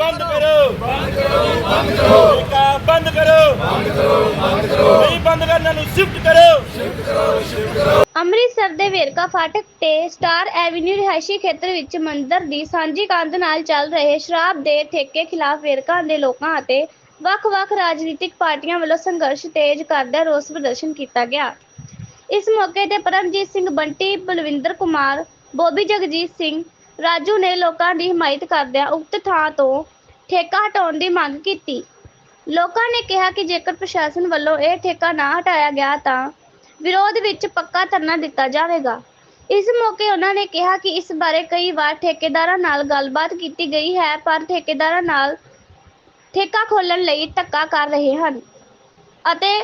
ਬੰਦ ਕਰੋ। ਬੰਦ ਕਰੋ। ਬੰਦ ਕਰੋ ਠੇਕਾ ਬੰਦ ਕਰੋ। ਬੰਦ ਕਰੋ ਬੰਦ ਕਰੋ ਨਹੀਂ ਬੰਦ ਕਰਨਾ ਨੂੰ ਸ਼ਿਫਟ ਕਰੋ। ਅੰਮ੍ਰਿਤਸਰ ਦੇ ਵੇਰਕਾ ਫਾਟਕ ਤੇ ਸਟਾਰ ਐਵੀਨਿਊ ਰਿਹਾਇਸ਼ੀ ਖੇਤਰ ਵਿੱਚ ਮੰਦਰ ਦੀ ਸਾਂਝੀ ਕੰਧ ਨਾਲ ਚੱਲ ਰਹੇ ਸ਼ਰਾਬ ਦੇ ਠੇਕੇ ਖਿਲਾਫ ਵੇਰਕਾ ਦੇ ਲੋਕਾਂ ਅਤੇ ਵੱਖ-ਵੱਖ ਰਾਜਨੀਤਿਕ ਪਾਰਟੀਆਂ ਵੱਲੋਂ ਸੰਘਰਸ਼ ਤੇਜ਼ ਕਰਦਿਆਂ ਰੋਸ ਪ੍ਰਦਰਸ਼ਨ ਕੀਤਾ ਗਿਆ। ਇਸ ਮੌਕੇ ਤੇ ਪਰਮਜੀਤ ਸਿੰਘ ਬੰਟੀ, ਬਲਵਿੰਦਰ ਕੁਮਾਰ, ਬੋਬੀ ਜਗਜੀਤ ਸਿੰਘ ਰਾਜੂ ਨੇ ਲੋਕਾਂ ਦੀ ਹਮਾਇਤ ਕਰਦਿਆਂ ਉਕਤ ਥਾਂ ਤੋਂ ਠੇਕਾ ਹਟਾਉਣ ਦੀ ਮੰਗ ਕੀਤੀ। ਲੋਕਾਂ ਨੇ ਕਿਹਾ ਕਿ ਜੇਕਰ ਪ੍ਰਸ਼ਾਸਨ ਵੱਲੋਂ ਇਹ ਠੇਕਾ ਨਾ ਹਟਾਇਆ ਗਿਆ ਤਾਂ ਵਿਰੋਧ ਵਿੱਚ ਪੱਕਾ ਧਰਨਾ ਦਿੱਤਾ ਜਾਵੇਗਾ। ਇਸ ਮੌਕੇ ਉਹਨਾਂ ਨੇ ਕਿਹਾ ਕਿ ਇਸ ਬਾਰੇ ਕਈ ਵਾਰ ਠੇਕੇਦਾਰਾਂ ਨਾਲ ਗੱਲਬਾਤ ਕੀਤੀ ਗਈ ਹੈ, ਪਰ ਠੇਕੇਦਾਰਾਂ ਨਾਲ ਠੇਕਾ ਖੋਲ੍ਹਣ ਲਈ ਧੱਕਾ ਕਰ ਰਹੇ ਹਨ ਅਤੇ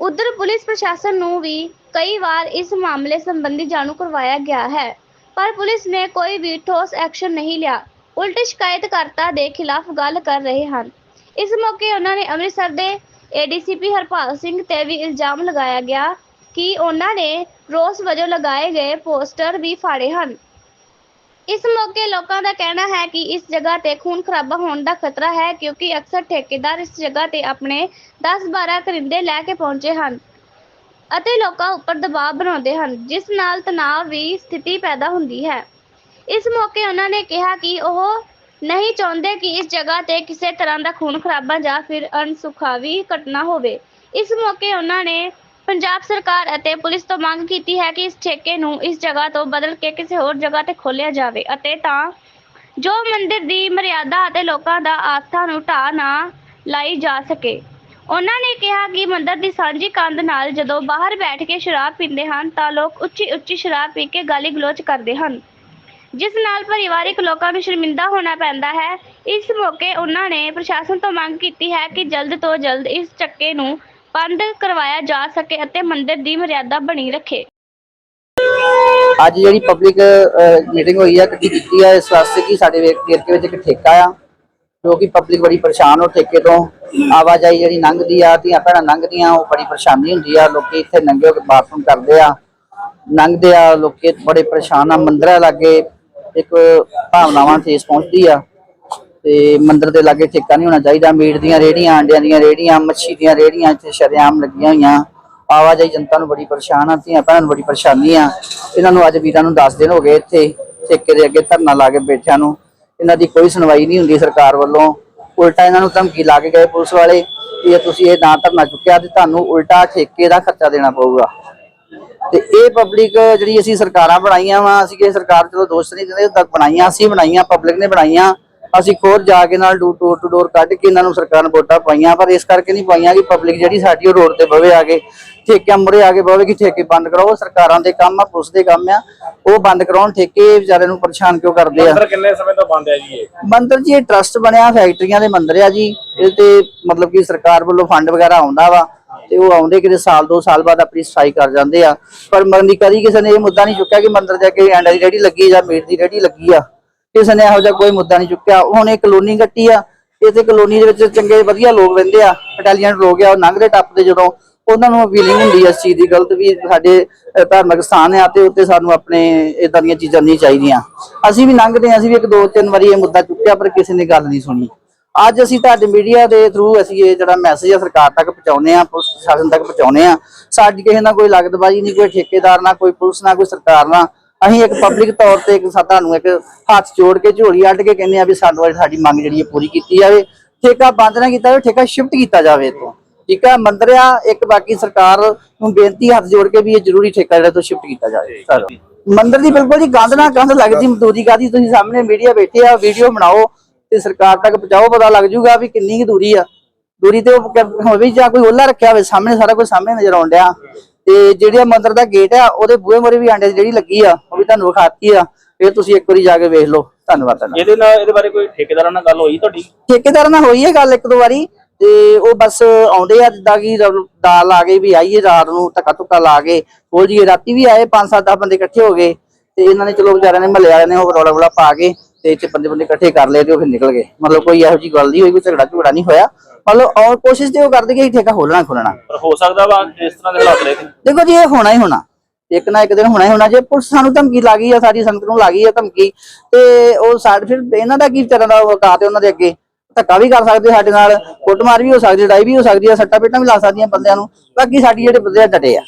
ਉਧਰ ਪੁਲਿਸ ਪ੍ਰਸ਼ਾਸਨ ਨੂੰ ਵੀ ਕਈ ਵਾਰ ਇਸ ਮਾਮਲੇ ਸੰਬੰਧੀ ਜਾਣੂ ਕਰਵਾਇਆ ਗਿਆ ਹੈ। ਪਰ ਪੁਲਿਸ ਨੇ ਕੋਈ ਵੀ ਠੋਸ ਐਕਸ਼ਨ ਨਹੀਂ ਲਿਆ। ਉਲਟ ਸ਼ਿਕਾਇਤਕਰਤਾ ਦੇ ਖਿਲਾਫ ਗੱਲ ਕਰ ਰਹੇ ਹਨ। ਇਸ ਮੌਕੇ ਉਹਨਾਂ ਨੇ ਅੰਮ੍ਰਿਤਸਰ ਦੇ ਏਡੀਸੀਪੀ ਹਰਪਾਲ ਸਿੰਘ ਤੇ ਵੀ ਇਲਜ਼ਾਮ ਲਗਾਇਆ ਗਿਆ ਕਿ ਉਹਨਾਂ ਨੇ ਰੋਸ ਵਜੋਂ ਲਗਾਏ ਗਏ ਪੋਸਟਰ ਵੀ ਫਾੜੇ ਹਨ। ਇਸ ਮੌਕੇ ਲੋਕਾਂ ਦਾ ਕਹਿਣਾ ਹੈ ਕਿ ਇਸ ਜਗ੍ਹਾ ਤੇ ਖੂਨ ਖਰਾਬਾ ਹੋਣ ਦਾ ਖਤਰਾ ਹੈ ਕਿਉਂਕਿ ਅਕਸਰ ਠੇਕੇਦਾਰ ਇਸ ਜਗ੍ਹਾ ਤੇ ਆਪਣੇ 10-12 ਕਰਿੰਦੇ ਲੈ ਕੇ ਪਹੁੰਚੇ ਹਨ। ਅਤੇ ਲੋਕਾਂ ਉੱਪਰ ਦਬਾਅ ਬਣਾਉਂਦੇ ਹਨ, ਜਿਸ ਨਾਲ ਤਣਾਅ ਵੀ ਸਥਿਤੀ ਪੈਦਾ ਹੁੰਦੀ ਹੈ। ਇਸ ਮੌਕੇ ਉਹਨਾਂ ਨੇ ਕਿਹਾ ਕਿ ਉਹ ਨਹੀਂ ਚਾਹੁੰਦੇ ਕਿ ਇਸ ਜਗ੍ਹਾ ਤੇ ਕਿਸੇ ਤਰ੍ਹਾਂ ਦਾ ਖੂਨ ਖਰਾਬਾ ਜਾਂ ਫਿਰ ਅਣਸੁਖਾਵੀ ਘਟਨਾ ਹੋਵੇ। ਇਸ ਮੌਕੇ ਉਹਨਾਂ ਨੇ ਪੰਜਾਬ ਸਰਕਾਰ ਅਤੇ ਪੁਲਿਸ ਤੋਂ ਮੰਗ ਕੀਤੀ ਹੈ ਕਿ ਇਸ ਠੇਕੇ ਨੂੰ ਇਸ ਜਗ੍ਹਾ ਤੋਂ ਬਦਲ ਕੇ ਕਿਸੇ ਹੋਰ ਜਗ੍ਹਾ ਤੇ ਖੋਲ੍ਹਿਆ ਜਾਵੇ ਅਤੇ ਤਾਂ ਜੋ ਮੰਦਿਰ ਦੀ ਮਰਿਆਦਾ ਅਤੇ ਲੋਕਾਂ ਦਾ ਆਸਥਾ ਨੂੰ ਢਾਹ ਨਾ ਲਾਈ ਜਾ ਸਕੇ। ਉਹਨਾਂ ਨੇ ਕਿਹਾ ਕਿ ਮੰਦਿਰ ਦੀ ਸਾਂਝੀ ਕੰਧ ਨਾਲ ਜਦੋਂ ਬਾਹਰ ਬੈਠ ਕੇ ਸ਼ਰਾਬ ਪੀਂਦੇ ਹਨ ਤਾਂ ਲੋਕ ਉੱਚੀ ਉੱਚੀ ਸ਼ਰਾਬ ਪੀ ਕੇ ਗਾਲੀ ਗਲੋਚ ਕਰਦੇ ਹਨ। ਜਿਸ ਨਾਲ ਪਰਿਵਾਰਿਕ ਲੋਕਾਂ ਨੂੰ ਸ਼ਰਮਿੰਦਾ ਹੋਣਾ ਪੈਂਦਾ ਹੈ। ਇਸ ਮੌਕੇ ਉਹਨਾਂ ਨੇ ਪ੍ਰਸ਼ਾਸਨ ਤੋਂ ਮੰਗ ਕੀਤੀ ਹੈ ਕਿ ਜਲਦ ਤੋਂ ਜਲਦ ਇਸ ਚੱਕੇ ਨੂੰ ਬੰਦ ਕਰਵਾਇਆ ਜਾ ਸਕੇ ਅਤੇ ਮੰਦਿਰ ਦੀ ਮਰਿਆਦਾ ਬਣੀ ਰੱਖੇ। ਅੱਜ ਜਿਹੜੀ ਪਬਲਿਕ ਮੀਟਿੰਗ ਹੋਈ ਆ, ਇਕੱਠੀ ਕੀਤੀ ਆ। ਇਸ ਵਾਸਤੇ ਕਿ ਸਾਡੇ ਵੇਰਕੇ ਵਿੱਚ ਇੱਕ ਠੇਕਾ ਆ। ਕਿਉਂਕਿ ਪਬਲਿਕ ਬੜੀ ਪਰੇਸ਼ਾਨ ਹੋ ਠੇਕੇ ਤੋਂ। ਆਵਾਜਾਈ ਜਿਹੜੀ ਲੰਘਦੀ ਆ, ਧੀਆਂ ਭੈਣਾਂ ਲੰਘਦੀਆਂ, ਉਹ ਬੜੀ ਪਰੇਸ਼ਾਨੀ ਹੁੰਦੀ ਆ। ਲੋਕੀ ਇੱਥੇ ਨੰਗੇ ਹੋ ਕੇ ਬਾਥਰੂਮ ਕਰਦੇ ਆ। ਲੰਘਦੇ ਆ, ਲੋਕੀ ਬੜੇ ਪਰੇਸ਼ਾਨ ਆ। ਮੰਦਰਾਂ ਲਾਗੇ ਇੱਕ ਭਾਵਨਾਵਾਂ ਠੇਸ ਪਹੁੰਚਦੀ ਆ। ਤੇ ਮੰਦਿਰ ਦੇ ਲਾਗੇ ਠੇਕਾ ਨਹੀਂ ਹੋਣਾ ਚਾਹੀਦਾ। ਮੀਟ ਦੀਆਂ ਰੇੜੀਆਂ ਆਂਡਿਆਂ ਦੀਆਂ ਰੇੜੀਆਂ ਮੱਛੀ ਦੀਆਂ ਰੇੜੀਆਂ ਇੱਥੇ ਸ਼ਰੇਆਮ ਲੱਗੀਆਂ ਹੋਈਆਂ। ਆਵਾਜਾਈ ਜਨਤਾ ਨੂੰ ਬੜੀ ਪਰੇਸ਼ਾਨ ਆ, ਧੀਆਂ ਭੈਣਾਂ ਨੂੰ ਬੜੀ ਪਰੇਸ਼ਾਨੀ ਆ। ਇਹਨਾਂ ਨੂੰ ਅੱਜ ਵੀਰਾਂ ਨੂੰ 10 ਦਿਨ ਹੋ ਗਏ ਇੱਥੇ ਠੇਕੇ ਦੇ ਅੱਗੇ ਧਰਨਾ ਲਾ ਕੇ ਬੈਠਿਆਂ ਨੂੰ। ਇਹਨਾਂ ਦੀ ਕੋਈ ਸੁਣਵਾਈ ਨਹੀਂ ਹੁੰਦੀ ਸਰਕਾਰ ਵੱਲੋਂ। ਉਲਟਾ ਇਹਨਾਂ ਨੂੰ ਧਮਕੀ ਲਾ ਕੇ ਗਏ ਪੁਲਿਸ ਵਾਲੇ ਕਿ ਤੁਸੀਂ ਇਹ ਨਾ ਧਰਨਾ ਚੁੱਕਿਆ ਤੇ ਤੁਹਾਨੂੰ ਉਲਟਾ ਠੇਕੇ ਦਾ ਖਰਚਾ ਦੇਣਾ ਪਊਗਾ। ਤੇ ਇਹ ਪਬਲਿਕ ਜਿਹੜੀ ਅਸੀਂ ਸਰਕਾਰਾਂ ਬਣਾਈਆਂ ਵਾ, ਅਸੀਂ ਕਿਸੇ ਸਰਕਾਰ ਚਲੋ ਦੋਸ਼ ਨਹੀਂ ਦਿੰਦੇ ਤੱਕ ਬਣਾਈਆਂ, ਅਸੀਂ ਬਣਾਈਆਂ ਪਬਲਿਕ ਨੇ ਬਣਾਈਆਂ। ਅਸੀਂ ਖੋਰ ਜਾ ਕੇ ਨਾਲ ਡੋਰ ਟੂ ਡੋਰ ਕੱਢ ਕੇ ਇਹਨਾਂ ਨੂੰ ਸਰਕਾਰ ਨੇ ਵੋਟਾਂ ਪਾਈਆਂ, ਪਰ ਇਸ ਕਰਕੇ ਨਹੀਂ ਪਾਈਆਂ ਕਿ ਪਬਲਿਕ ਜਿਹੜੀ ਸਾਡੀ ਉਹ ਰੋਡ ਤੇ ਬਵੇ ਆ ਕੇ। ਠੇਕਿਆਂ ਮੁਰੇ ਆ ਕੇ ਬਵੇ ਕਿ ਠੇਕੇ ਬੰਦ ਕਰਾਓ ਉਹ ਸਰਕਾਰਾਂ ਦੇ ਕੰਮ ਆ ਪੁਲਿਸ ਦੇ ਕੰਮ ਆ ਉਹ ਬੰਦ ਕਰਾਉਣ ਠੇਕੇ ਵਿਚਾਰੇ ਨੂੰ ਪਰੇਸ਼ਾਨ ਕਿਉਂ ਕਰਦੇ ਆ? ਮੰਦਰ ਕਿੰਨੇ ਸਮੇਂ ਤੋਂ ਬੰਦ ਹੈ ਜੀ ਇਹ? ਮੰਦਰ ਜੀ ਇਹ ਟਰਸਟ ਬਣਿਆ ਫੈਕਟਰੀਆਂ ਦੇ ਮੰਦਰ ਆ ਜੀ ਇਹ ਤੇ ਮਤਲਬ ਕਿ ਸਰਕਾਰ ਵੱਲੋਂ ਫੰਡ ਵਗੈਰਾ ਆਉਂਦਾ ਵਾ ਤੇ ਉਹ ਆਉਂਦੇ ਕਿਤੇ ਸਾਲ ਦੋ ਸਾਲ ਬਾਅਦ ਆਪਣੀ ਸਫ਼ਾਈ ਕਰ ਜਾਂਦੇ ਆ। ਪਰ ਮੰਦੀ ਕਦੀ ਕਿਸੇ ਨੇ ਇਹ ਮੁੱਦਾ ਨਹੀਂ ਚੁੱਕਿਆ ਕਿ ਮੰਦਰ ਜਾ ਕੇ ਅੰਡਾ ਦੀ ਰੇੜੀ ਲੱਗੀ ਜਾਂ ਮੀਟ ਦੀ ਰੇੜੀ ਲੱਗੀ ਆ। ਕਿਸੇ ਨੇ ਇਹੋ ਜਿਹਾ ਕੋਈ ਮੁੱਦਾ ਨਹੀਂ ਚੁੱਕਿਆ। ਹੁਣ ਇਹ ਕਲੋਨੀ ਕੱਟੀ ਆ ਇਥੇ ਕਲੋਨੀ ਦੇ ਵਿੱਚ ਚੰਗੇ ਵਧੀਆ ਲੋਕ ਰਹਿੰਦੇ ਆ ਇਟਾਲੀਅਨ ਲੋਕ ਆ ਉਹ ਲੰਘਦੇ ਟੱਪਦੇ ਜਦੋਂ ਉਹਨਾਂ ਨੂੰ ਅਪੀਲਿੰਗ ਹੁੰਦੀ ਹੈ ਇਸ ਚੀਜ਼ ਦੀ, ਗਲਤ ਵੀ ਸਾਡੇ ਧਾਰਮਿਕ ਸਥਾਨ ਆ ਤੇ ਉੱਤੇ ਸਾਨੂੰ ਆਪਣੇ ਇਦਾਂ ਦੀਆਂ ਚੀਜ਼ਾਂ ਨਹੀਂ ਚਾਹੀਦੀਆਂ। ਅਸੀਂ ਵੀ ਲੰਘਦੇ ਆ ਅਸੀਂ ਵੀ ਇੱਕ ਦੋ ਤਿੰਨ ਵਾਰੀ ਇਹ ਮੁੱਦਾ ਚੁੱਕਿਆ, ਪਰ ਕਿਸੇ ਨੇ ਗੱਲ ਨਹੀਂ ਸੁਣੀ। ਅੱਜ ਅਸੀਂ ਤੁਹਾਡੇ ਮੀਡੀਆ ਦੇ ਥਰੂ ਅਸੀਂ ਇਹ ਜਿਹੜਾ ਮੈਸੇਜ ਆ ਸਰਕਾਰ ਤੱਕ ਪਹੁੰਚਾਉਨੇ ਆ ਪੁਲਿਸ ਪ੍ਰਸ਼ਾਸਨ ਤੱਕ ਪਹੁੰਚਾਉਨੇ ਆ ਸਾਡੀ ਕਿਸੇ ਨਾਲ ਕੋਈ ਲਾਗਤਬਾਜ਼ੀ ਨਹੀਂ, ਕੋਈ ਠੇਕੇਦਾਰ ਨਾਲ, ਕੋਈ ਪੁਲਿਸ ਨਾਲ, ਕੋਈ ਸਰਕਾਰ ਨਾਲ। ਅਸੀਂ ਇੱਕ ਪਬਲਿਕ ਤੌਰ ਤੇ ਇੱਕ ਸਾ- ਤੁਹਾਨੂੰ ਇੱਕ ਹੱਥ ਜੋੜ ਕੇ ਝੋਲੀ ਅੱਡ ਕੇ ਕਹਿੰਦੇ ਆ ਵੀ ਸਾਨੂੰ ਸਾਡੀ ਮੰਗ ਜਿਹੜੀ ਹੈ ਪੂਰੀ ਕੀਤੀ ਜਾਵੇ। ਠੇਕਾ ਬੰਦ ਨਾ ਕੀਤਾ ਜਾਵੇ, ਠੇਕਾ ਸ਼ਿਫਟ ਕੀਤਾ ਜਾਵੇ ਇੱਥੋਂ। ਠੀਕ ਹੈ ਮੰਦਰ ਆ ਇੱਕ ਬਾਕੀ ਸਰਕਾਰ ਨੂੰ ਬੇਨਤੀ ਹੱਥ ਜੋੜ ਕੇ ਵੀ ਇਹ ਜ਼ਰੂਰੀ ਠੇਕਾ ਜਿਹੜਾ ਤੋਂ ਸ਼ਿਫਟ ਕੀਤਾ ਜਾਵੇ। ਸਰ ਮੰਦਰ ਦੀ ਬਿਲਕੁਲ ਜੀ ਕੰਧ ਨਾਲ ਕੰਧ ਲੱਗਦੀ ਮਜ਼ਦੂਰੀ ਕਾਦੀ ਤੁਸੀਂ ਸਾਹਮਣੇ ਮੀਡੀਆ ਬੈਠੇ ਆ ਵੀਡੀਓ ਬਣਾਓ ਤੇ ਸਰਕਾਰ ਤੱਕ ਪਹੁੰਚਾਓ ਪਤਾ ਲੱਗ ਜੂਗਾ ਵੀ ਕਿੰਨੀ ਕੁ ਦੂਰੀ ਆ। ਦੂਰੀ ਤੇ ਹੋਵੇ ਜਾਂ ਕੋਈ ਓਲਾ ਰੱਖਿਆ ਹੋਵੇ ਸਾਹਮਣੇ ਸਾਰਾ ਕੁਝ ਸਾਹਮਣੇ ਨਜ਼ਰ ਆਉਣ ਡਿਆ। ਤੇ ਜਿਹੜਾ ਮੰਦਰ ਦਾ ਗੇਟ ਆ ਉਹਦੇ ਬੂਹੇ ਮੋਰੇ ਵੀ ਆਂਡੇ ਜਿਹੜੀ ਲੱਗੀ ਆ ਉਹ ਵੀ ਤੁਹਾਨੂੰ ਵਿਖਾਤੀ ਆ। ਇਹ ਤੁਸੀਂ ਇੱਕ ਵਾਰੀ ਜਾ ਕੇ ਵੇਖ ਲਓ। ਧੰਨਵਾਦ ਇਹਦੇ ਨਾਲ ਇਹਦੇ ਬਾਰੇ ਕੋਈ ਠੇਕੇਦਾਰਾਂ ਨਾਲ ਗੱਲ ਹੋਈ ਤੁਹਾਡੀ? ਠੇਕੇਦਾਰ ਨਾਲ ਹੋਈ ਹੈ ਗੱਲ ਇੱਕ ਦੋ ਵਾਰੀ। ਤੇ ਉਹ ਬਸ ਆਉਂਦੇ ਆ ਜਿੱਦਾਂ ਕਿ ਦਾਲ ਆ ਗਈ ਵੀ ਆਈਏ ਰਾਤ ਨੂੰ ਧੱਕਾ ਧੁੱਕਾ ਲਾ ਕੇ ਬੋਲ ਜੀਏ ਰਾਤੀ ਵੀ ਆਏ ਪੰਜ ਸੱਤ ਦਸ ਬੰਦੇ ਇਕੱਠੇ ਹੋ ਗਏ ਤੇ ਇਹਨਾਂ ਨੇ ਚਲੋ ਵਿਚਾਰਿਆਂ ਨੇ ਮਹੱਲੇ ਵਾਲਿਆਂ ਨੇ ਉਹ ਰੌਲਾ ਰੌਲਾ ਪਾ ਕੇ ਤੇ ਇੱਥੇ ਬੰਦੇ ਬੰਦੇ ਇਕੱਠੇ ਕਰ ਲਏ ਤੇ ਉਹ ਫਿਰ ਨਿਕਲ ਗਏ। ਮਤਲਬ ਕੋਈ ਇਹੋ ਜੀ ਗੱਲ ਨਹੀਂ ਹੋਈ ਕੋਈ ਝਗੜਾ ਝਗੜਾ ਨਹੀਂ ਹੋਇਆ। ਮਤਲਬ ਔਰ ਕੋਸ਼ਿਸ਼ ਤੇ ਉਹ ਕਰਦੇ ਕਿ ਠੇਕਾ ਖੋਲਣਾ ਖੋਲਣਾ। ਪਰ ਹੋ ਸਕਦਾ ਵਾ ਇਸ ਤਰ੍ਹਾਂ ਦੇ ਹਾਲਾਤ ਲੈ ਕੇ ਦੇਖੋ ਜੀ ਇਹ ਹੋਣਾ ਹੀ ਹੋਣਾ। ਇੱਕ ਨਾ ਇੱਕ ਦਿਨ ਹੋਣਾ ਹੀ ਹੋਣਾ। ਜੇ ਪੁਲਿਸ ਸਾਨੂੰ ਧਮਕੀ ਲਾ ਗਈ ਆ ਸਾਰੀ ਸੰਗਤ ਨੂੰ ਲਾ ਗਈ ਆ ਧਮਕੀ ਤੇ ਉਹ ਸਾਡੇ ਫਿਰ ਇਹਨਾਂ ਦਾ ਕੀ ਤਰ੍ਹਾਂ ਦਾ ਔਕਾਤ ਹੈ ਉਹਨਾਂ ਦੇ ਅੱਗੇ? ਧੱਕਾ ਵੀ ਕਰ ਸਕਦੇ ਸਾਡੇ ਨਾਲ, ਕੁੱਟਮਾਰ ਵੀ ਹੋ ਸਕਦੀ, ਲੜਾਈ ਵੀ ਹੋ ਸਕਦੀ ਆ, ਸੱਟਾ ਪੇਟਾਂ ਵੀ ਲਾ ਸਕਦੀਆਂ ਬੰਦਿਆਂ ਨੂੰ, ਬਾਕੀ ਸਾਡੀ ਜਿਹੜੇ ਬੰਦੇ ਆ ਡਟੇ ਆ,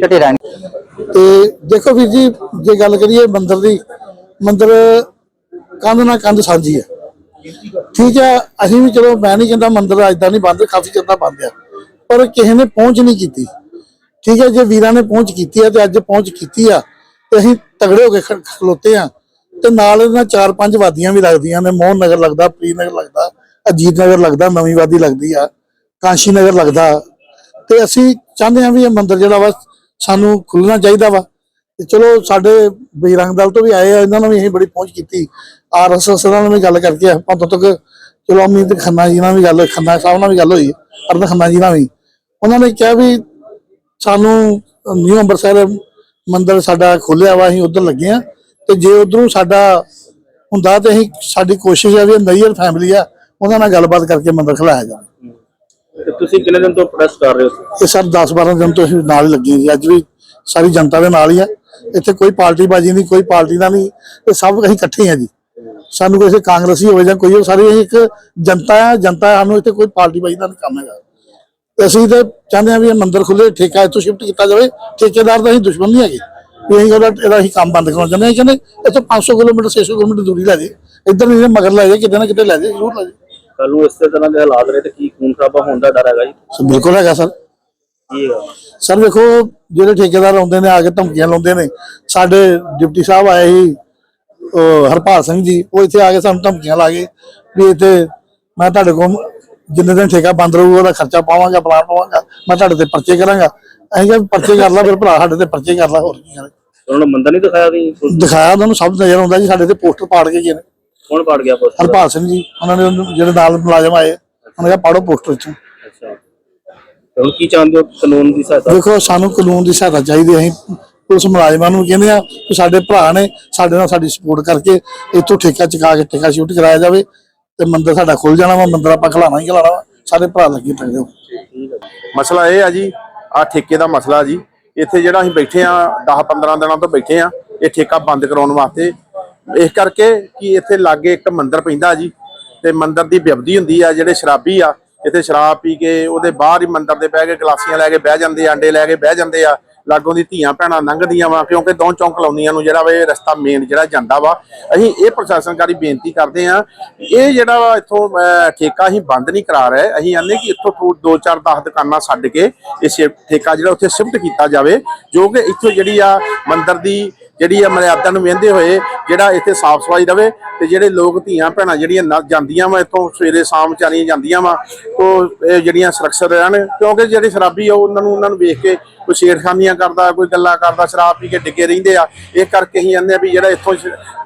ਡਟੇ ਰਹਿਣਗੇ। ਤੇ ਦੇਖੋ ਵੀਰ ਜੀ, ਜੇ ਗੱਲ ਕਰੀਏ ਮੰਦਿਰ ਦੀ, ਮੰਦਿਰ ਕੰਧ ਨਾਲ ਕੰਧ ਸਾਂਝੀ ਹੈ ਠੀਕ ਹੈ ਅਸੀਂ ਵੀ ਚਲੋ, ਮੈਂ ਨਹੀਂ ਕਹਿੰਦਾ ਮੰਦਿਰ ਅੱਜ ਦਾ ਨਹੀਂ ਬੰਦ, ਕਾਫੀ ਚਿਰ ਦਾ ਬੰਦ ਆ। ਪਰ ਕਿਸੇ ਨੇ ਪਹੁੰਚ ਨਹੀਂ ਕੀਤੀ। ਠੀਕ ਹੈ ਜੇ ਵੀਰਾਂ ਨੇ ਪਹੁੰਚ ਕੀਤੀ ਹੈ ਤੇ ਅੱਜ ਪਹੁੰਚ ਕੀਤੀ ਆ, ਤੇ ਅਸੀਂ ਤਗੜੇ ਹੋ ਕੇ ਖਲੋਤੇ ਆ। ਤੇ ਨਾਲ ਇਹਨਾਂ ਚਾਰ ਪੰਜ ਵਾਦੀਆਂ ਵੀ ਲੱਗਦੀਆਂ ਨੇ, ਮੋਹਨ ਨਗਰ ਲੱਗਦਾ ਪ੍ਰੀ ਨਗਰ ਲੱਗਦਾ। ਅਜੀਤ ਨਗਰ ਲੱਗਦਾ ਨਵੀਂ ਵਾਦੀ ਲੱਗਦੀ ਆ ਕਾਂਸ਼ੀ ਨਗਰ ਲੱਗਦਾ। ਤੇ ਅਸੀਂ ਚਾਹੁੰਦੇ ਹਾਂ ਵੀ ਇਹ ਮੰਦਿਰ ਜਿਹੜਾ ਵਾ, ਸਾਨੂੰ ਖੁੱਲਣਾ ਚਾਹੀਦਾ ਵਾ। ਤੇ ਚਲੋ ਸਾਡੇ ਬਜਰੰਗ ਦਲ ਤੋਂ ਵੀ ਆਏ ਆ, ਇਹਨਾਂ ਨਾਲ ਵੀ ਅਸੀਂ ਬੜੀ ਪਹੁੰਚ ਕੀਤੀ। ਆਰਐਸਐਸ ਨਾਲ ਵੀ ਗੱਲ ਕਰਕੇ ਆਪਾਂ ਤੋਂ ਤੱਕ, ਚਲੋ ਅਮੀਤ ਖੰਨਾ ਜੀ ਨਾਲ ਵੀ ਗੱਲ, ਖੰਨਾ ਸਾਹਿਬ ਨਾਲ ਵੀ ਗੱਲ ਹੋਈ ਅਰਦ ਖੰਨਾ ਜੀ ਨਾਲ ਵੀ। ਉਹਨਾਂ ਨੇ ਕਿਹਾ ਵੀ ਸਾਨੂੰ ਨਿਊ ਅੰਮ੍ਰਿਤਸਰ ਮੰਦਿਰ ਸਾਡਾ ਖੁੱਲਿਆ ਵਾ, ਅਸੀਂ ਉਧਰ ਲੱਗੇ ਆ। ਤੇ ਜੇ ਉਧਰੋਂ ਸਾਡਾ ਹੁੰਦਾ ਤੇ ਅਸੀਂ, ਸਾਡੀ ਕੋਸ਼ਿਸ਼ ਆ ਵੀ ਨਈਅਰ ਫੈਮਿਲੀ ਆ ਉਹਨਾਂ ਨਾਲ ਗੱਲਬਾਤ ਕਰਕੇ ਮੰਦਿਰ ਖਲਾਇਆ ਜਾਵੇ ਤੇ ਤੁਸੀਂ ਕਿੰਨੇ ਦਿਨ ਤੋਂ ਪ੍ਰੈਸ ਕਰ ਰਹੇ ਹੋ ਇਹ ਸਰ 10 12 ਦਿਨ ਤੋਂ ਅਸੀਂ ਨਾਲ ਹੀ ਲੱਗੇ ਹਾਂ। ਜੀ ਅੱਜ ਵੀ ਸਾਰੀ ਜਨਤਾ ਦੇ ਨਾਲ ਹੀ ਆ ਇੱਥੇ ਕੋਈ ਪਾਰਟੀ ਬਾਜੀ ਨਹੀਂ ਕੋਈ ਪਾਰਟੀ ਦਾ ਨਹੀਂ। ਇਹ ਸਭ ਅਸੀਂ ਇਕੱਠੇ ਆ ਜੀ। ਸਾਨੂੰ ਕਿਸੇ ਕਾਂਗਰਸੀ ਹੋਵੇ ਜਾਂ ਕੋਈ ਸਾਰੇ ਅਸੀਂ ਇੱਕ ਜਨਤਾ ਆ ਜਨਤਾ ਸਾਨੂੰ ਇੱਥੇ ਕੋਈ ਪਾਰਟੀ ਬਾਜੀ ਦਾ ਨਹੀਂ ਕੰਮ ਹੈਗਾ। ਤੇ ਅਸੀਂ ਤੇ ਚਾਹੁੰਦੇ ਆ ਵੀ ਇਹ ਮੰਦਿਰ ਖੁੱਲੇ ਠੇਕਾ ਇੱਥੋਂ ਸ਼ਿਫਟ ਕੀਤਾ ਜਾਵੇ। ਠੇਕੇਦਾਰ ਦਾ ਅਸੀਂ ਦੁਸ਼ਮਣ ਨਹੀਂ ਹੈਗੇ। ਵੀ ਅਸੀਂ ਉਹਦਾ ਇਹਦਾ ਅਸੀਂ ਕੰਮ ਬੰਦ ਕਰਾਉਣਾ ਚਾਹੁੰਦੇ ਹਾਂ। ਅਸੀਂ ਕਹਿੰਦੇ ਇੱਥੋਂ 500 ਕਿਲੋਮੀਟਰ 600 ਕਿਲੋਮੀਟਰ ਦੂਰੀ ਲੈ ਜੇ ਇੱਧਰ ਨਹੀਂ ਮਗਰ ਲੈ ਜੇ ਕਿਤੇ ਨਾ ਕਿਤੇ ਲੈ ਜੇ ਜ਼ਰੂਰ ਲੈ ਜੇ ਕੱਲ ਨੂੰ ਇਸੇ ਤਰ੍ਹਾਂ ਦੇ ਹਾਲਾਤ ਰਹੇ ਤੇ ਕੀ ਖੂਨ ਖਰਾਬਾ ਹੋਣ ਦਾ ਡਰ ਹੈਗਾ ਜੀ? ਸੋ ਬਿਲਕੁਲ ਹੈਗਾ ਸਰ। ਕੀ ਹੈਗਾ? ਸਰ ਵੇਖੋ ਜਿਹੜੇ ਠੇਕੇਦਾਰ ਆਉਂਦੇ ਨੇ ਆ ਕੇ ਧਮਕੀਆਂ ਲਾਉਂਦੇ ਨੇ। ਸਾਡੇ ਡਿਪਟੀ ਸਾਹਿਬ ਆਏ ਸੀ ਹਰਪਾਲ ਸਿੰਘ ਜੀ ਉਹ ਇੱਥੇ ਆ ਕੇ ਸਾਨੂੰ ਧਮਕੀਆਂ ਲਾ ਗਏ ਵੀ ਇੱਥੇ ਮੈਂ ਤੁਹਾਡੇ ਕੋਲ ਜਿੰਨੇ ਦਿਨ ਠੇਕਾ ਬੰਦ ਰਹੂਗਾ ਉਹਦਾ ਖਰਚਾ ਪਾਵਾਂਗਾ ਪਲਾਨ ਪਾਵਾਂਗਾ ਮੈਂ ਤੁਹਾਡੇ ਤੇ ਪਰਚੇ ਕਰਾਂਗਾ। ਅਸੀਂ ਕਿਹਾ ਪਰਚੇ ਕਰ ਲਾ ਫਿਰ ਭਰਾ ਸਾਡੇ ਤੇ ਪਰਚੇ ਕਰ ਲਾ ਹੋਰ ਕੀ ਕਰੇ। ਉਹਨਾਂ ਨੂੰ ਮੰਦਰ ਨਹੀਂ ਦਿਖਾਇਆ ਤੁਸੀਂ? ਦਿਖਾਇਆ ਉਹਨਾਂ ਨੂੰ ਸਭ ਨਜ਼ਰ ਆਉਂਦਾ ਜੀ ਸਾਡੇ ਤੇ ਪੋਸਟਰ ਪਾੜ ਕੇ ਗਏ ਨੇ। ਕੌਣ ਪਾੜ ਗਿਆ ਪੋਸਟਰ ਹਰਪਾਲ ਸਿੰਘ ਜੀ ਉਹਨਾਂ ਨੇ ਜਿਹੜੇ ਨਾਲ ਮੁਲਾਜ਼ਮ ਆਏ ਉਹਨਾਂ ਨੇ ਪਾੜੋ ਪੋਸਟਰ ਚੋਂ ਅੱਛਾ। ਹੁਣ ਕੀ ਚਾਹੁੰਦੇ ਹੋ ਕਾਨੂੰਨ ਦੀ ਸਹਾਇਤਾ? ਦੇਖੋ ਸਾਨੂੰ ਕਾਨੂੰਨ ਦੀ ਸਹਾਇਤਾ ਚਾਹੀਦੀ ਹੈ। ਅਸੀਂ ਪੁਲਿਸ ਮੁਲਾਜ਼ਮਾਂ ਨੂੰ ਕਹਿੰਦੇ ਆ ਕਿ ਸਾਡੇ ਭਰਾ ਨੇ ਸਾਡੇ ਨਾਲ ਸਾਡੀ ਸਪੋਰਟ ਕਰਕੇ ਇੱਥੋਂ ਠੇਕਾ ਚੁਕਾ ਕੇ ਠੇਕਾ ਸ਼ੂਟ ਕਰਾਇਆ ਜਾਵੇ ਤੇ ਮੰਦਰ ਸਾਡਾ ਖੁੱਲ ਜਾਣਾ ਵਾ ਮੰਦਰ ਆਪਾਂ ਖਲਾਣਾ ਹੀ ਖਲਾਣਾ ਵਾ। ਸਾਰੇ ਭਰਾ ਲੱਗੇ ਪਏ ਹੋ। ਮਸਲਾ ਇਹ ਆ ਜੀ ਆ ਠੇਕੇ ਦਾ ਮਸਲਾ ਜੀ। ਇੱਥੇ ਜਿਹੜਾ ਅਸੀਂ ਬੈਠੇ ਆ 10 15 ਦਿਨਾਂ ਤੋਂ ਬੈਠੇ ਆ ਇਹ ਠੇਕਾ ਬੰਦ ਕਰਾਉਣ ਵਾਸਤੇ ਇਸ ਕਰਕੇ ਕਿ ਇੱਥੇ ਲਾਗੇ ਇੱਕ ਮੰਦਿਰ ਪੈਂਦਾ ਜੀ ਤੇ ਮੰਦਿਰ ਦੀ ਬਿਵਦੀ ਹੁੰਦੀ ਆ ਜਿਹੜੇ ਸ਼ਰਾਬੀ ਆ ਇੱਥੇ ਸ਼ਰਾਬ ਪੀ ਕੇ ਉਹਦੇ ਬਾਹਰ ਹੀ ਮੰਦਿਰ ਦੇ ਬਹਿ ਕੇ ਗਲਾਸੀਆਂ ਲੈ ਕੇ ਬਹਿ ਜਾਂਦੇ ਆ ਲੈ ਕੇ ਬਹਿ ਜਾਂਦੇ ਆ ਲਾਗੋਂ ਦੀ ਧੀਆਂ ਭੈਣਾਂ ਲੰਘਦੀਆਂ ਵਾ ਕਿਉਂਕਿ ਦੋ ਚੌਂਕ ਲਾਉਂਦੀਆਂ ਨੂੰ ਜਿਹੜਾ ਵਾ ਇਹ ਰਸਤਾ ਮੇਨ ਜਿਹੜਾ ਜਾਂਦਾ ਵਾ। ਅਸੀਂ ਇਹ ਪ੍ਰਸ਼ਾਸਨਕਾਰੀ ਬੇਨਤੀ ਕਰਦੇ ਆ ਇਹ ਜਿਹੜਾ ਵਾ ਇੱਥੋਂ ਅਹ, ਠੇਕਾ ਅਸੀਂ ਬੰਦ ਨਹੀਂ ਕਰਾ ਰਹੇ ਅਸੀਂ ਆਨੇ ਕਿ ਇੱਥੋਂ ਦੋ ਚਾਰ 10 ਦੁਕਾਨਾਂ ਛੱਡ ਕੇ ਇਹ ਸ਼ਿਫ- ਠੇਕਾ ਜਿਹੜਾ ਉੱਥੇ ਸ਼ਿਫਟ ਕੀਤਾ ਜਾਵੇ ਜੋ ਕਿ ਇੱਥੋਂ ਜਿਹੜੀ ਆ ਮੰਦਿਰ ਦੀ ਜਿਹੜੀ ਆ ਮਰਿਆਦਾ ਨੂੰ ਵੇਂਦੇ ਹੋਏ ਜਿਹੜਾ ਇੱਥੇ ਸਾਫ਼ ਸਫ਼ਾਈ ਰਵੇ ਤੇ ਜਿਹੜੇ ਲੋਕ ਧੀਆਂ ਭੈਣਾਂ ਜਿਹੜੀਆਂ ਜਾਂਦੀਆਂ ਵਾ ਇੱਥੋਂ ਸਵੇਰੇ ਸ਼ਾਮ ਚਾਲੀਆਂ ਜਾਂਦੀਆਂ ਵਾ ਉਹ ਇਹ ਜਿਹੜੀਆਂ ਸੁਰੱਖਿਅਤ ਰਹਿਣ ਕਿਉਂਕਿ ਜਿਹੜੇ ਸ਼ਰਾਬੀ ਆ ਉਹਨਾਂ ਨੂੰ ਉਹਨਾਂ ਨੂੰ ਵੇਖ ਕੇ ਕੋਈ ਛੇੜਖਾਨੀਆਂ ਕਰਦਾ ਕੋਈ ਗੱਲਾਂ ਕਰਦਾ ਸ਼ਰਾਬ ਪੀ ਕੇ ਡਿੱਗੇ ਰਹਿੰਦੇ ਆ। ਇਹ ਕਰਕੇ ਹੀ ਜਾਂਦੇ ਆ ਵੀ ਜਿਹੜਾ ਇੱਥੋਂ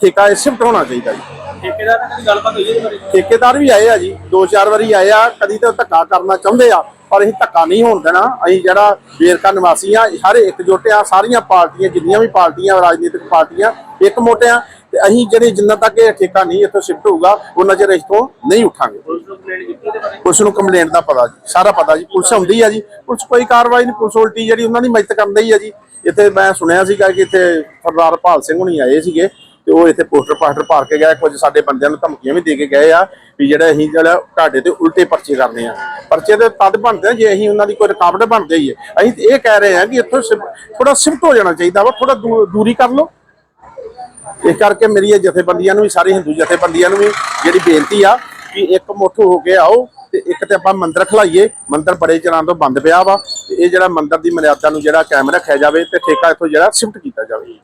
ਠੇਕਾ ਇਹ ਸ਼ਿਫਟ ਹੋਣਾ ਚਾਹੀਦਾ ਜੀ। ਠੇਕੇਦਾਰ ਨਾਲ ਕਦੀ ਗੱਲਬਾਤ ਹੋਈ ਹੈ ਇਹਦੇ ਬਾਰੇ? ਠੇਕੇਦਾਰ ਵੀ ਆਏ ਆ ਜੀ ਦੋ ਚਾਰ ਵਾਰੀ ਆਏ ਆ ਕਦੀ ਤਾਂ ਧੱਕਾ ਕਰਨਾ ਚਾਹੁੰਦੇ ਆ ਪਰ ਅਸੀਂ ਧੱਕਾ ਨਹੀਂ ਹੋਣ ਦੇਣਾ। ਅਸੀਂ ਜਿਹੜਾ ਵੇਰਕਾ ਨਿਵਾਸੀ ਆ ਸਾਰੇ ਇਕਜੁੱਟ ਆ ਸਾਰੀਆਂ ਪਾਰਟੀਆਂ ਜਿੰਨੀਆਂ ਵੀ ਪਾਰਟੀਆਂ ਰਾਜਨੀਤਿਕ ਪਾਰਟੀਆਂ ਇੱਕ ਮੋਟੇ ਆ ਤੇ ਅਸੀਂ ਜਿਹੜੇ ਜਿੰਨਾ ਤੱਕ ਇਹ ਠੇਕਾ ਨਹੀਂ ਇੱਥੋਂ ਸ਼ਿਫਟ ਹੋਊਗਾ ਉਹਨਾਂ ਚਿਰ ਇੱਥੋਂ ਨਹੀਂ ਉਠਾਂਗੇ। ਪੁਲਿਸ ਨੂੰ ਕੰਪਲੇਂਟ ਦਾ ਪਤਾ ਜੀ ਸਾਰਾ ਪਤਾ ਜੀ ਪੁਲਿਸ ਆਉਂਦੀ ਆ ਜੀ ਪੁਲਿਸ ਕੋਈ ਕਾਰਵਾਈ ਨਹੀਂ ਪੁਲਿਸ ਉਲਟੀ ਜਿਹੜੀ ਉਹਨਾਂ ਦੀ ਮਦਦ ਕਰਨ ਹੀ ਆ ਜੀ। ਇੱਥੇ ਮੈਂ ਸੁਣਿਆ ਸੀਗਾ ਕਿ ਇੱਥੇ ਸਰਦਾਰ ਭਾਲ ਸਿੰਘ ਹੁਣੀ ਆਏ ਸੀਗੇ। ਤੇ ਉਹ ਇੱਥੇ ਪੋਸਟਰ ਪਾਸਟਰ ਪਾਰ ਕੇ ਗਏ ਕੁਝ ਸਾਡੇ ਬੰਦਿਆਂ ਨੂੰ ਧਮਕੀਆਂ ਵੀ ਦੇ ਕੇ ਗਏ ਆ ਵੀ ਜਿਹੜਾ ਅਸੀਂ ਜਿਹੜਾ ਤੁਹਾਡੇ ਤੇ ਉਲਟੇ ਪਰਚੇ ਕਰਦੇ ਆ। ਪਰਚੇ ਦੇ ਤਦ ਬਣਦੇ ਆ ਜੇ ਅਸੀਂ ਉਹਨਾਂ ਦੀ ਕੋਈ ਰੁਕਾਵਟ ਬਣਦੇ ਹੀ ਹੈ ਅਸੀਂ ਤੇ ਇਹ ਕਹਿ ਰਹੇ ਆ ਕਿ ਇੱਥੋਂ ਥੋੜਾ ਸ਼ਿਫਟ ਹੋ ਜਾਣਾ ਚਾਹੀਦਾ ਵਾ ਥੋੜਾ ਦੂਰੀ ਕਰ ਲਓ। ਇਸ ਕਰਕੇ ਮੇਰੀ ਇਹ ਜਥੇਬੰਦੀਆਂ ਨੂੰ ਵੀ, ਸਾਰੇ ਹਿੰਦੂ ਜਥੇਬੰਦੀਆਂ ਨੂੰ ਵੀ ਜਿਹੜੀ ਬੇਨਤੀ ਆ ਕਿ ਇੱਕ ਮੁੱਠ ਹੋ ਕੇ ਆਓ ਤੇ ਇੱਕ ਤੇ ਆਪਾਂ ਮੰਦਰ ਖਲਾਈਏ। ਮੰਦਰ ਬੜੇ ਚਿਰਾਂ ਤੋਂ ਬੰਦ ਪਿਆ ਵਾ ਤੇ ਇਹ ਜਿਹੜਾ ਮੰਦਰ ਦੀ ਮਰਿਆਦਾ ਨੂੰ ਜਿਹੜਾ ਕਾਇਮ ਰੱਖਿਆ ਜਾਵੇ ਤੇ ਠੇਕਾ ਇੱਥੋਂ ਜਿਹੜਾ ਸ਼ਿਫਟ ਕੀਤਾ ਜਾਵੇ।